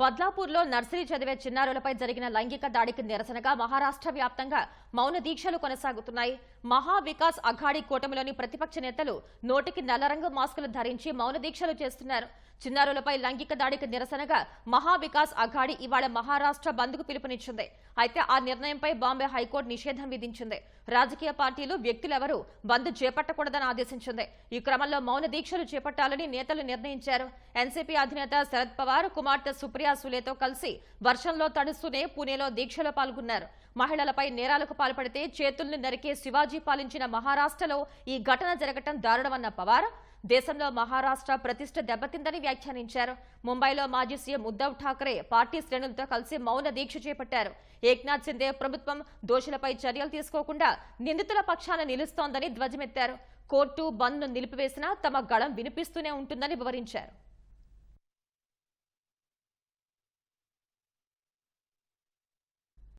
బద్లాపూర్లో nursery చదివే చిన్నారులపై జరిగిన లైంగిక దాడికి నిరసనగా మహారాష్ట్ర వ్యాప్తంగా మౌన దీక్షలు కొనసాగుతున్నాయి. మహా వికాస్ అఘాడీ కూటమిలోని ప్రతిపక్ష నేతలు నోటికి నల్లరంగు మాస్కులు ధరించి మౌన దీక్షలు చేస్తున్నారు. చిన్నారులపై లైంగిక దాడికి నిరసనగా మహావికాస్ అఘాడి ఇవాళ మహారాష్ట్ర బంద్కు పిలుపునిచ్చింది. అయితే ఆ నిర్ణయంపై బాంబే హైకోర్టు నిషేధం విధించింది. రాజకీయ పార్టీలు వ్యక్తులెవరూ బంద్ చేపట్టకూడదని ఆదేశించింది. ఈ క్రమంలో మౌన దీక్షలు చేపట్టాలని నేతలు నిర్ణయించారు. ఎన్సీపీ అధినేత శరద్ పవార్ కుమార్తె సుప్రియా సులేతో కలిసి వర్షంలో తడుస్తూనే పూణేలో దీక్షలో పాల్గొన్నారు. మహిళలపై నేరాలకు పాల్పడితే చేతుల్ని నరికే శివాజీ పాలించిన మహారాష్ట్రలో ఈ ఘటన జరగటం దారుణమన్న పవార్ దేశంలో మహారాష్ట్ర ప్రతిష్ట దెబ్బతిందని వ్యాఖ్యానించారు. ముంబైలో మాజీ సీఎం ఉద్దవ్ ఠాకరే పార్టీ శ్రేణులతో కలిసి మౌన దీక్ష చేపట్టారు. ఏక్నాథ్ సిందే ప్రభుత్వం దోషులపై చర్యలు తీసుకోకుండా నిందితుల పక్షాన నిలుస్తోందని ధ్వజమెత్తారు. కోర్టు బంద్ను నిలిపివేసినా తమ గళం వినిపిస్తూనే ఉంటుందని వివరించారు.